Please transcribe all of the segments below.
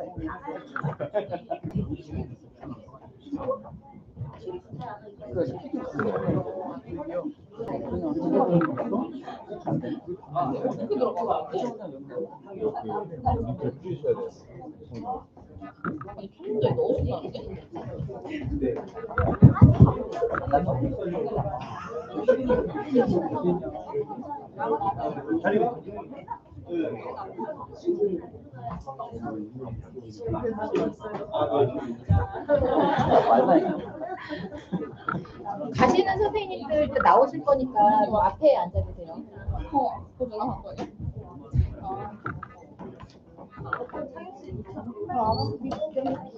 네. 가시는 선생님들 또 나오실 거니까 좀 앞에 앉아 주세요. 어, 그거 누가 한 거예요?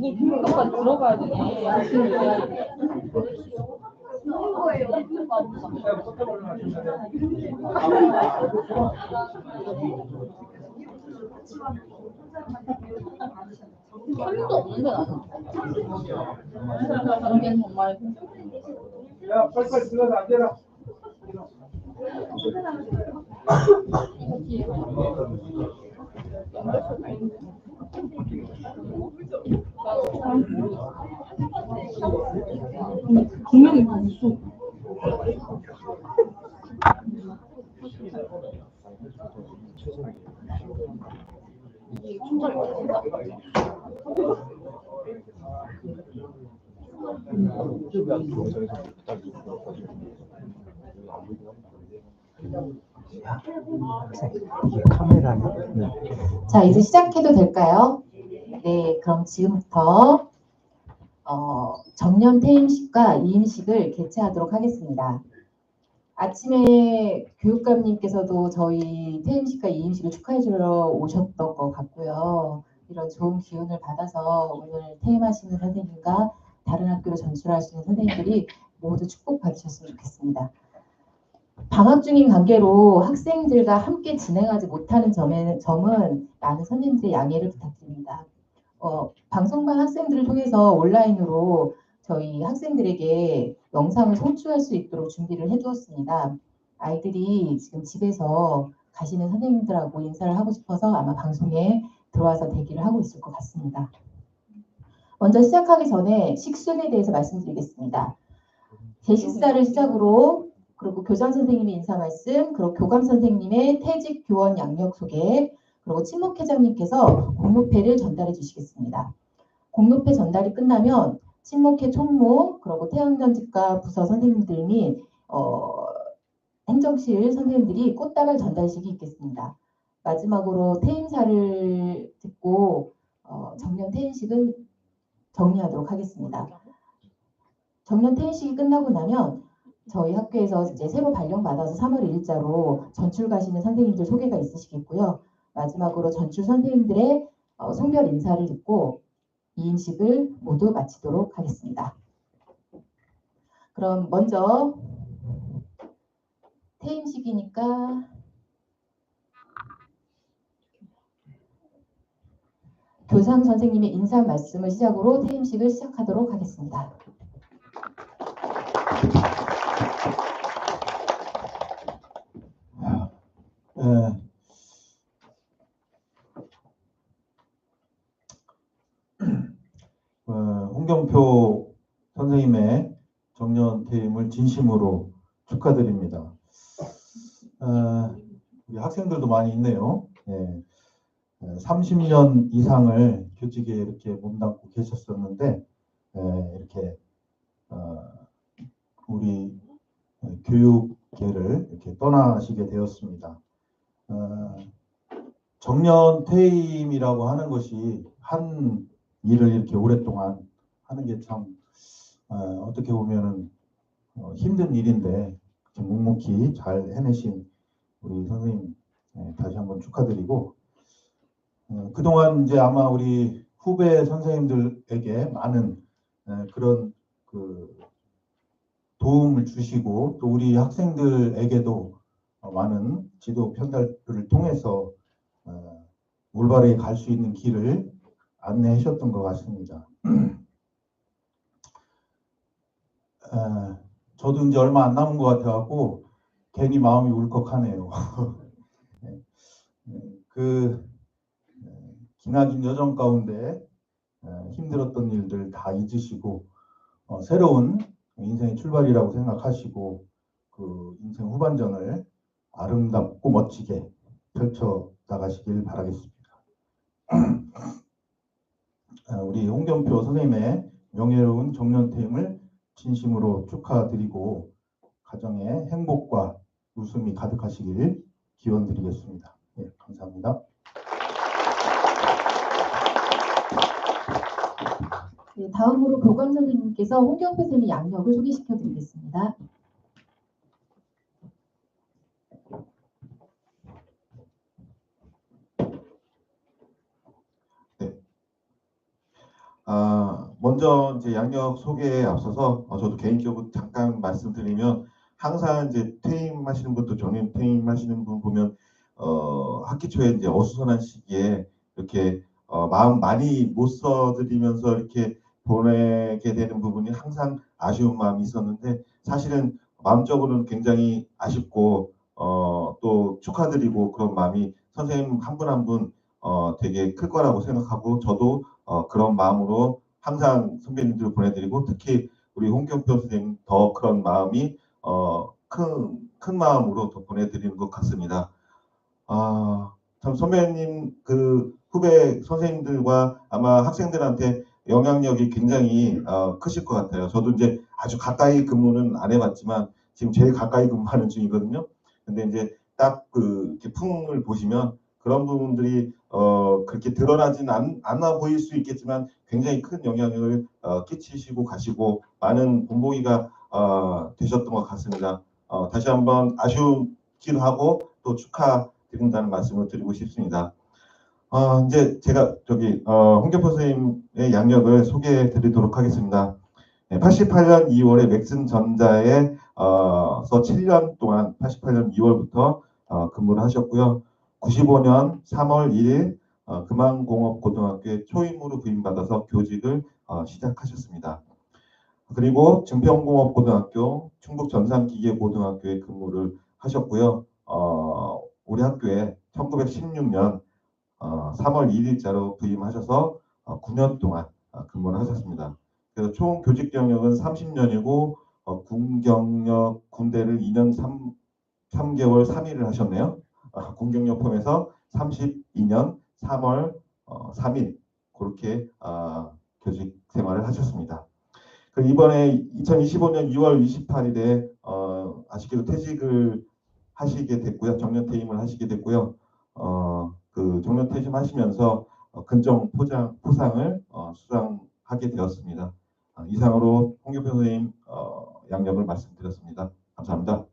이거 들어가야 되네. 편 도 없는데 나는. 이게 정말 야, 빨리빨리 들어가서 앉아라. 분명히 무수. 이게 카메라는 네. 자, 이제 시작해도 될까요? 네, 그럼 지금부터 어, 정년 퇴임식과 이임식을 개최하도록 하겠습니다. 아침에 교육감님께서도 저희 퇴임식과 이임식을 축하해 주러 오셨던 것 같고요. 이런 좋은 기운을 받아서 오늘 퇴임하시는 선생님과 다른 학교로 전출하시는 선생님들이 모두 축복받으셨으면 좋겠습니다. 방학 중인 관계로 학생들과 함께 진행하지 못하는 점에, 점은 많은 선생님들의 양해를 부탁드립니다. 어, 방송반 학생들을 통해서 온라인으로 저희 학생들에게 영상을 송출할 수 있도록 준비를 해두었습니다. 아이들이 지금 집에서 가시는 선생님들하고 인사를 하고 싶어서 아마 방송에 들어와서 대기를 하고 있을 것 같습니다. 먼저 시작하기 전에 식순에 대해서 말씀드리겠습니다. 제식사를 시작으로 그리고 교장 선생님의 인사 말씀, 그리고 교감 선생님의 퇴직 교원 양력 소개, 그리고 친목 회장님께서 공로패를 전달해 주시겠습니다. 공로패 전달이 끝나면 친목회 총무, 그리고 태양전직과 부서 선생님들 및 어, 행정실 선생님들이 꽃다발 전달식이 있겠습니다. 마지막으로 퇴임사를 듣고 어, 정년 퇴임식은 정리하도록 하겠습니다. 정년 퇴임식이 끝나고 나면 저희 학교에서 이제 새로 발령받아서 3월 1일자로 전출 가시는 선생님들 소개가 있으시겠고요. 마지막으로 전출 선생님들의 어, 송별 인사를 듣고 이임식을 모두 마치도록 하겠습니다. 그럼 먼저 퇴임식이니까 교상 선생님의 인사 말씀을 시작으로 퇴임식을 시작하도록 하겠습니다. 예. 어, 홍경표 선생님의 정년 퇴임을 진심으로 축하드립니다. 어, 우리 학생들도 많이 있네요. 예. 30년 이상을 교직에 이렇게 몸담고 계셨었는데 예, 이렇게 어, 우리 교육계를 이렇게 떠나시게 되었습니다. 어, 정년 퇴임이라고 하는 것이 한 일을 이렇게 오랫동안 하는 게참 어, 떻게 보면은 어, 힘든 일인데 묵묵히 잘 해내신 우리 선생님 예, 다시 한번 축하드리고 어, 그동안 이제 아마 우리 후배 선생님들에게 많은 예, 그런 그 도움을 주시고 또 우리 학생들에게도 어, 많은 지도 편달을 통해서 어, 올바르게 갈 수 있는 길을 안내해 주셨던 것 같습니다. 에, 저도 이제 얼마 안 남은 것 같아갖고 괜히 마음이 울컥하네요. 네, 네, 그 에, 지나긴 여정 가운데 에, 힘들었던 일들 다 잊으시고 어, 새로운 인생의 출발이라고 생각하시고 그 인생 후반전을 아름답고 멋지게 펼쳐 나가시길 바라겠습니다. 아, 우리 홍경표 선생님의 명예로운 정년퇴임을 진심으로 축하드리고 가정에 행복과 웃음이 가득하시길 기원드리겠습니다. 네, 감사합니다. 네, 다음으로 교감 선생님께서 홍경표 선생님 양력을 소개시켜 드리겠습니다. 아, 먼저 이제 양력 소개에 앞서서 어, 저도 개인적으로 잠깐 말씀드리면 항상 이제 퇴임하시는 분도 정년 퇴임하시는 분 보면 어, 학기 초에 이제 어수선한 시기에 이렇게 어, 마음 많이 못 써드리면서 이렇게 보내게 되는 부분이 항상 아쉬운 마음이 있었는데 사실은 마음적으로는 굉장히 아쉽고 어, 또 축하드리고 그런 마음이 선생님 한 분 한분 어, 되게 클 거라고 생각하고 저도 어, 그런 마음으로 항상 선배님들 보내드리고 특히 우리 홍경표 선생님 더 그런 마음이 어, 큰, 큰 마음으로 더 보내드리는 것 같습니다. 아, 참 선배님 그 후배 선생님들과 아마 학생들한테 영향력이 굉장히 어, 크실 것 같아요. 저도 이제 아주 가까이 근무는 안 해봤지만 지금 제일 가까이 근무하는 중이거든요. 근데 이제 딱 그 풍을 보시면 그런 부분들이 어, 그렇게 드러나진 않, 않아 보일 수 있겠지만 굉장히 큰 영향을 어, 끼치시고 가시고 많은 본보기가 어, 되셨던 것 같습니다. 어, 다시 한번 아쉬우기도 하고 또 축하드린다는 말씀을 드리고 싶습니다. 어, 이제 제가 저기 어, 홍경표 선생님의 양력을 소개해 드리도록 하겠습니다. 네, 88년 2월에 맥슨 전자에 어, 서 7년 동안 88년 2월부터 어, 근무를 하셨고요. 95년 3월 1일 어, 금왕공업고등학교에 초임으로 부임받아서 교직을 어, 시작하셨습니다. 그리고 증평공업고등학교, 충북 전산기계고등학교에 근무를 하셨고요. 어, 우리 학교에 1916년 어, 3월 1일자로 부임하셔서 어, 9년 동안 어, 근무를 하셨습니다. 그래서 총 교직 경력은 30년이고 어, 군 경력 군대를 2년 3, 3개월 3일을 하셨네요. 경력 포함해서 32년 3월 어, 3일 그렇게 아, 교직 생활을 하셨습니다. 그 이번에 2025년 6월 28일에 어, 아쉽게도 퇴직을 하시게 됐고요. 정년 퇴임을 하시게 됐고요. 어, 그 정년 퇴임하시면서 어, 근정 포장 포상을 어, 수상하게 되었습니다. 아, 이상으로 홍규표 선생님 어, 양력을 말씀드렸습니다. 감사합니다.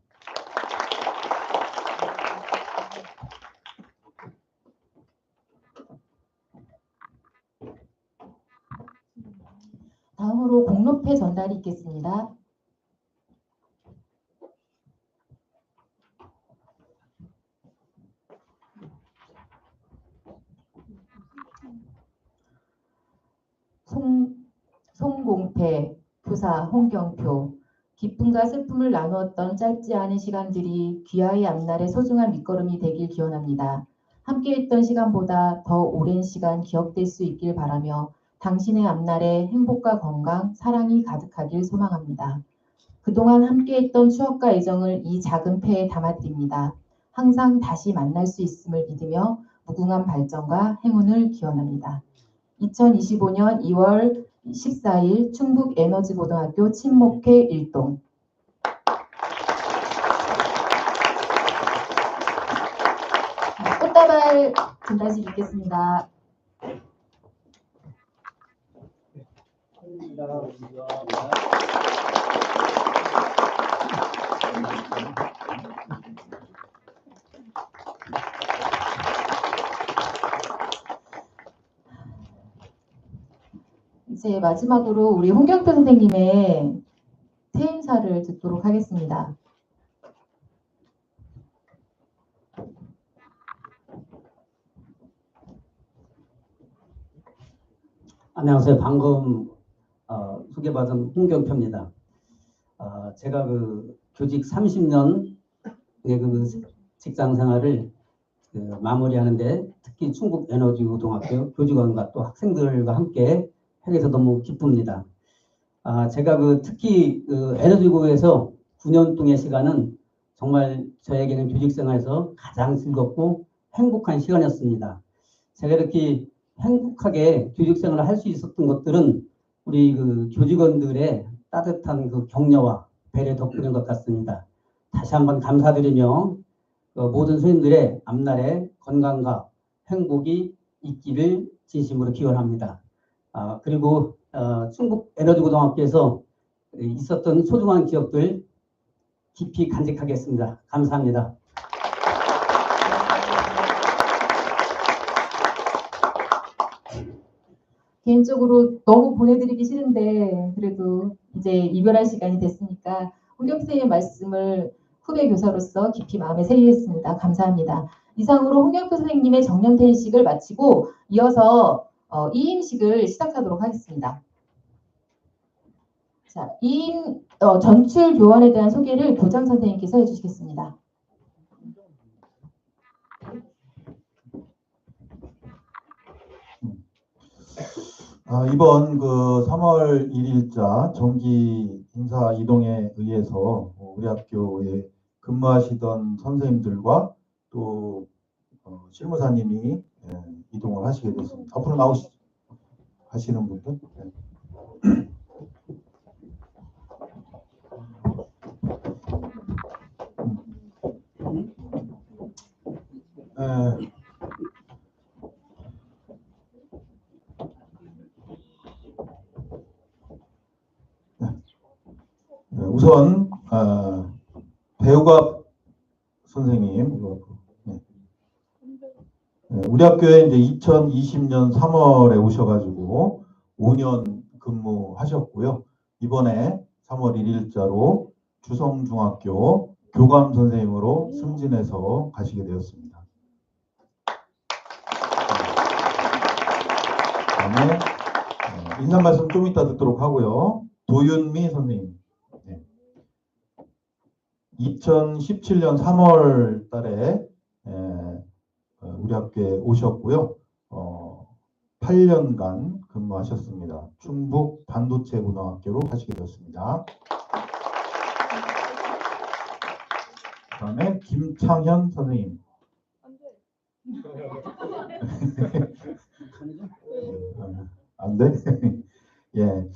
공로패 전달이 있겠습니다. 송, 송공패, 교사 홍경표, 기쁨과 슬픔을 나누었던 짧지 않은 시간들이 귀하의 앞날의 소중한 밑거름이 되길 기원합니다. 함께했던 시간보다 더 오랜 시간 기억될 수 있길 바라며 당신의 앞날에 행복과 건강, 사랑이 가득하길 소망합니다. 그동안 함께했던 추억과 애정을 이 작은 패에 담아드립니다. 항상 다시 만날 수 있음을 믿으며 무궁한 발전과 행운을 기원합니다. 2025년 2월 14일 충북 에너지고등학교 친목회 일동 꽃다발 전달식 있겠습니다. 이제 마지막으로 우리 홍경표 선생님의 퇴임사를 듣도록 하겠습니다. 안녕하세요. 방금 어, 소개받은 홍경표입니다. 어, 제가 그 교직 30년의 그 직장 생활을 그 마무리하는데 특히 충북 에너지 고등학교 교직원과 또 학생들과 함께 돼서 너무 기쁩니다. 아, 제가 그 특히 그 에너지고에서 9년 동의 시간은 정말 저에게는 교직 생활에서 가장 즐겁고 행복한 시간이었습니다. 제가 이렇게 행복하게 교직 생활을 할 수 있었던 것들은 우리 그 교직원들의 따뜻한 그 격려와 배려 덕분인 것 같습니다. 다시 한번 감사드리며 그 모든 손님들의 앞날에 건강과 행복이 있기를 진심으로 기원합니다. 아, 그리고 어, 충북 에너지고등학교에서 있었던 소중한 기억들 깊이 간직하겠습니다. 감사합니다. 개인적으로 너무 보내드리기 싫은데 그래도 이제 이별할 시간이 됐으니까 홍경 선생님의 말씀을 후배 교사로서 깊이 마음에 새기겠습니다. 감사합니다. 이상으로 홍경표 선생님의 정년퇴직을 마치고 이어서 어, 이임식을 시작하도록 하겠습니다. 자, 이임 어, 전출 교환에 대한 소개를 교장 선생님께서 해주시겠습니다. 아, 이번 그 3월 1일자 정기 인사 이동에 의해서 어, 우리 학교에 근무하시던 선생님들과 또 어, 실무사님이 예, 이동을 하시게 됐습니다. 앞으로 나오시 하시는 분들. 네. 예. 네, 우선 어, 배우갑 선생님 네. 네, 우리 학교에 이제 2020년 3월에 오셔가지고 5년 근무하셨고요. 이번에 3월 1일자로 주성중학교 교감 선생님으로 승진해서 가시게 되었습니다. 그다음에 어, 인사 말씀 좀 이따 듣도록 하고요. 도윤미 선생님. 네. 2017년 3월 달에 에, 어, 우리 학교에 오셨고요. 어, 8년간 근무하셨습니다. 충북 반도체 고등학교로 가시게 되었습니다. 그 다음에 김창현 선생님. 어, 안 돼? 예.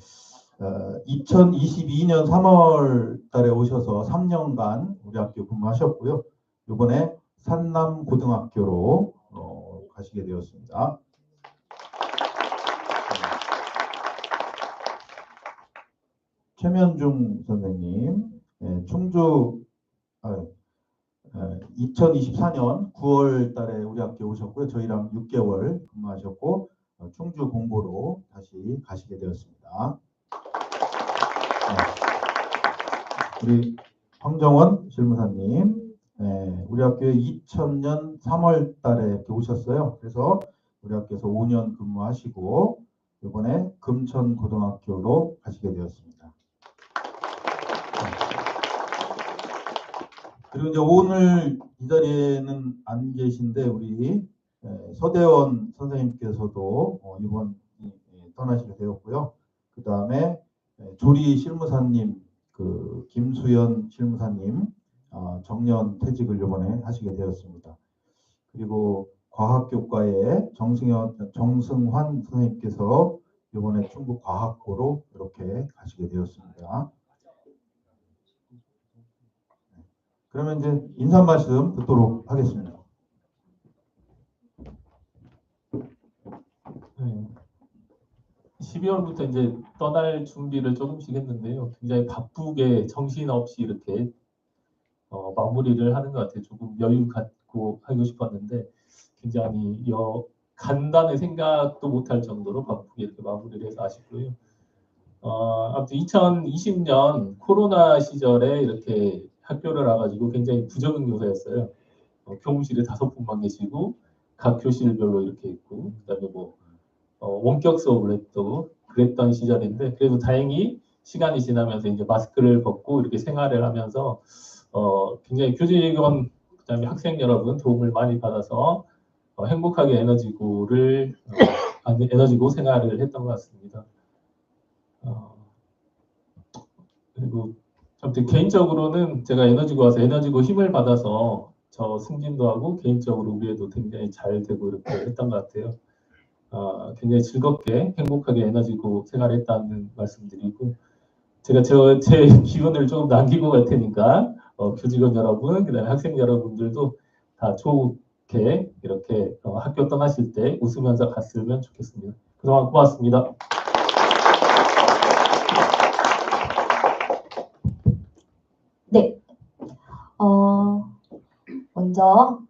어, 2022년 3월 달에 오셔서 3년간 우리 학교 근무하셨고요. 이번에 산남 고등학교로 어, 가시게 되었습니다. 최면중 선생님, 예, 충주 아, 2024년 9월 달에 우리 학교 오셨고요. 저희랑 6개월 근무하셨고 어, 충주 공고로 다시 가시게 되었습니다. 네. 우리 황정원 실무사님, 네, 우리 학교에 2000년 3월 달에 이렇게 오셨어요. 그래서 우리 학교에서 5년 근무하시고 이번에 금천 고등학교로 가시게 되었습니다. 그리고 이제 오늘 이 자리에는 안 계신데 우리 에, 서대원 선생님께서도 어, 이번 떠나시게 되었고요. 그 다음에 조리 실무사님, 그 김수연 실무사님 어, 정년 퇴직을 이번에 하시게 되었습니다. 그리고 과학교과의 정승현, 정승환 선생님께서 이번에 충북 과학고로 이렇게 가시게 되었습니다. 그러면 이제 인사 말씀 듣도록 하겠습니다. 네. 12월부터 이제 떠날 준비를 조금씩 했는데요. 굉장히 바쁘게 정신없이 이렇게 어, 마무리를 하는 것 같아요. 조금 여유 갖고 하고 싶었는데 굉장히 여, 간단히 생각도 못할 정도로 바쁘게 이렇게 마무리를 해서 아쉽고요. 어, 아무튼 2020년 코로나 시절에 이렇게 학교를 와가지고 굉장히 부적응 교사였어요. 어, 교무실에 다섯 분만 계시고 각 교실별로 이렇게 있고 그다음에 뭐 어, 원격 수업을 했고 그랬던 시절인데 그래도 다행히 시간이 지나면서 이제 마스크를 벗고 이렇게 생활을 하면서 어, 굉장히 교직원 그다음에 학생 여러분 도움을 많이 받아서 어, 행복하게 에너지고를 어, 에너지고 생활을 했던 것 같습니다. 어, 그리고 아무튼 개인적으로는 제가 에너지고 와서 에너지고 힘을 받아서 저 승진도 하고 개인적으로 우리 애도 굉장히 잘 되고 이렇게 했던 것 같아요. 어, 굉장히 즐겁게 행복하게 에너지고 생활했다는 말씀드리고 제가 저 제 기운을 조금 남기고 갈 테니까 어, 교직원 여러분 그다음에 학생 여러분들도 다 좋게 이렇게 어, 학교 떠나실 때 웃으면서 갔으면 좋겠습니다. 그동안 고맙습니다. 네. 어, 먼저, 네.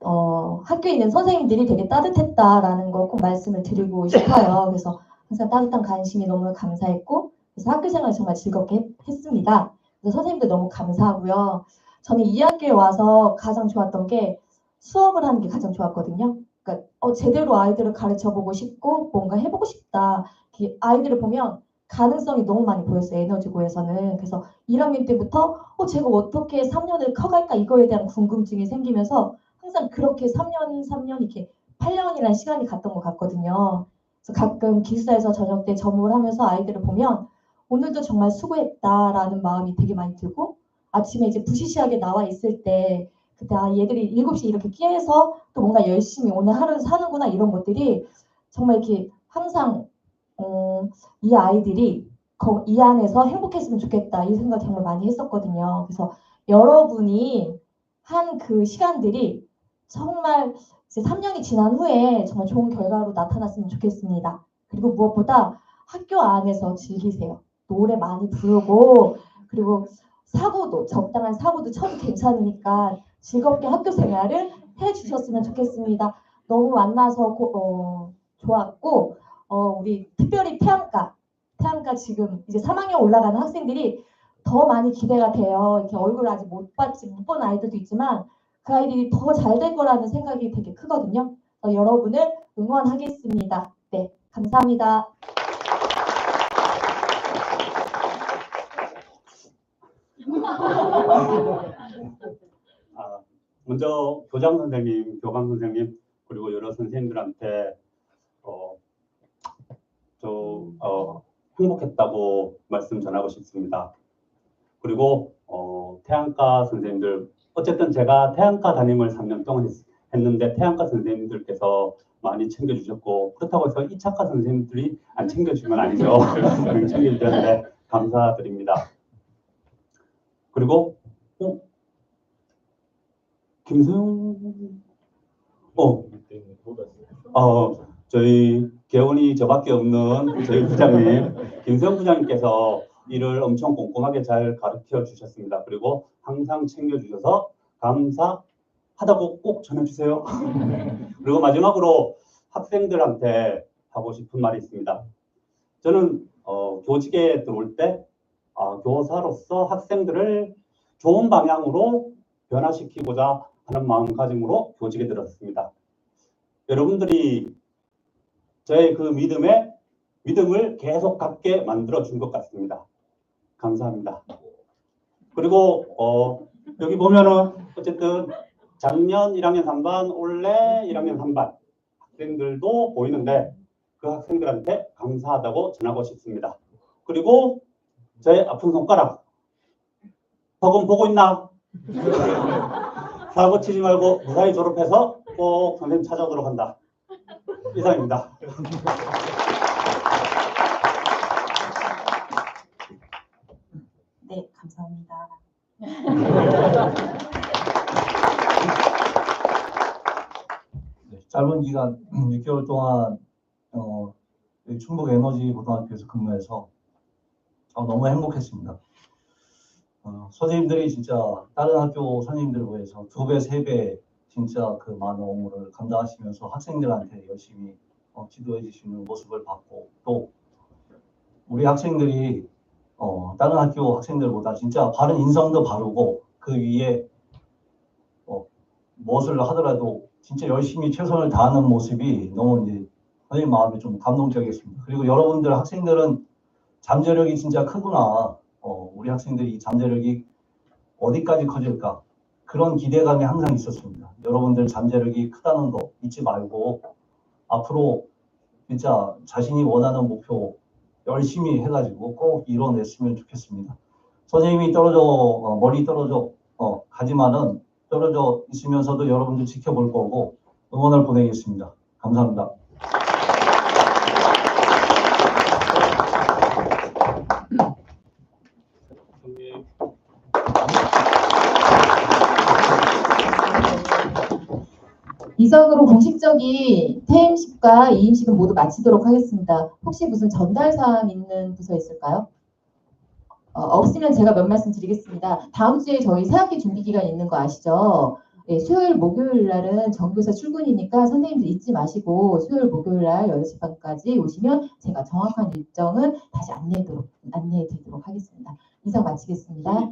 어, 학교에 있는 선생님들이 되게 따뜻했다라는 거 꼭 말씀을 드리고 싶어요. 그래서 항상 따뜻한 관심이 너무 감사했고, 그래서 학교 생활 정말 즐겁게 했- 했습니다. 그래서 선생님들 너무 감사하고요. 저는 이 학교에 와서 가장 좋았던 게 수업을 하는 게 가장 좋았거든요. 그러니까 어, 제대로 아이들을 가르쳐 보고 싶고 뭔가 해보고 싶다. 아이들을 보면 가능성이 너무 많이 보였어요. 에너지고에서는. 그래서 1학년 때부터 어, 제가 어떻게 3년을 커갈까 이거에 대한 궁금증이 생기면서 항상 그렇게 3년, 3년 이렇게 8년이라는 시간이 갔던 것 같거든요. 그래서 가끔 기숙사에서 저녁 때 점호를 하면서 아이들을 보면 오늘도 정말 수고했다라는 마음이 되게 많이 들고 아침에 이제 부시시하게 나와 있을 때 그때 아 얘들이 7시에 이렇게 깨서 또 뭔가 열심히 오늘 하루를 사는구나 이런 것들이 정말 이렇게 항상 어, 이 아이들이 거- 이 안에서 행복했으면 좋겠다 이 생각 정말 많이 했었거든요. 그래서 여러분이 한 그 시간들이 정말 이제 3년이 지난 후에 정말 좋은 결과로 나타났으면 좋겠습니다. 그리고 무엇보다 학교 안에서 즐기세요. 노래 많이 부르고 그리고 사고도 적당한 사고도 쳐도 괜찮으니까 즐겁게 학교 생활을 해주셨으면 좋겠습니다. 너무 만나서 고- 어, 좋았고 어, 우리 특별히 태양과 태양과 지금 이제 3학년 올라가는 학생들이 더 많이 기대가 돼요. 이렇게 얼굴 아직 못 봤지 못 본 아이들도 있지만 그 아이들이 더 잘 될 거라는 생각이 되게 크거든요. 그래서 여러분을 응원하겠습니다. 네, 감사합니다. 아, 먼저 교장 선생님, 교감 선생님 그리고 여러 선생님들한테 어, 저 어, 행복했다고 말씀 전하고 싶습니다. 그리고 어, 태양과 선생님들 어쨌든 제가 태양과 담임을 3년 동안 했, 했는데 태양과 선생님들께서 많이 챙겨주셨고 그렇다고 해서 2차과 선생님들이 안 챙겨주면 아니죠. 챙겨주셨는데 감사드립니다. 그리고 어, 김수영 어, 어 저희 개원이 저밖에 없는 저희 부장님 김수영 부장님께서 일을 엄청 꼼꼼하게 잘 가르쳐 주셨습니다. 그리고 항상 챙겨 주셔서 감사하다고 꼭 전해 주세요. 그리고 마지막으로 학생들한테 하고 싶은 말이 있습니다. 저는 어, 교직에 들어올 때 아, 교사로서 학생들을 좋은 방향으로 변화시키고자 하는 마음가짐으로 교직에 들었습니다. 여러분들이 저의 그 믿음에 믿음을 계속 갖게 만들어 준 것 같습니다. 감사합니다. 그리고 어, 여기 보면은 어쨌든 작년 1학년 3반, 올해 1학년 3반 학생들도 보이는데 그 학생들한테 감사하다고 전하고 싶습니다. 그리고 저의 아픈 손가락 혹은 보고 있나? 사고 치지 말고 무사히 졸업해서 꼭 선생님 찾아오도록 한다. 이상입니다. 네, 감사합니다. 네, 짧은 기간 6개월 동안 어, 충북 에너지 고등학교에서 근무해서 어, 너무 행복했습니다. 어, 선생님들이 진짜 다른 학교 선생님들에 비해서 두 배, 세 배 진짜 그 많은 업무를 감당하시면서 학생들한테 열심히 어, 지도해 주시는 모습을 봤고 또 우리 학생들이 어, 다른 학교 학생들보다 진짜 바른 인성도 바르고 그 위에 어, 무엇을 하더라도 진짜 열심히 최선을 다하는 모습이 너무 이제 선생님 마음이 좀 감동적이었습니다. 그리고 여러분들 학생들은 잠재력이 진짜 크구나. 어, 우리 학생들이 이 잠재력이 어디까지 커질까? 그런 기대감이 항상 있었습니다. 여러분들 잠재력이 크다는 거 잊지 말고 앞으로 진짜 자신이 원하는 목표 열심히 해가지고 꼭 이뤄냈으면 좋겠습니다. 선생님이 떨어져 어, 멀리 떨어져 어, 가지만은 떨어져 있으면서도 여러분들 지켜볼 거고 응원을 보내겠습니다. 감사합니다. 이상으로 공식적인 퇴임식과 이임식은 모두 마치도록 하겠습니다. 혹시 무슨 전달 사항 있는 부서 있을까요? 어, 없으면 제가 몇 말씀 드리겠습니다. 다음 주에 저희 새학기 준비 기간 있는 거 아시죠? 예, 수요일, 목요일 날은 정교사 출근이니까 선생님들 잊지 마시고 수요일, 목요일 날 10시 반까지 오시면 제가 정확한 일정은 다시 안내해 드리도록, 하겠습니다. 이상 마치겠습니다.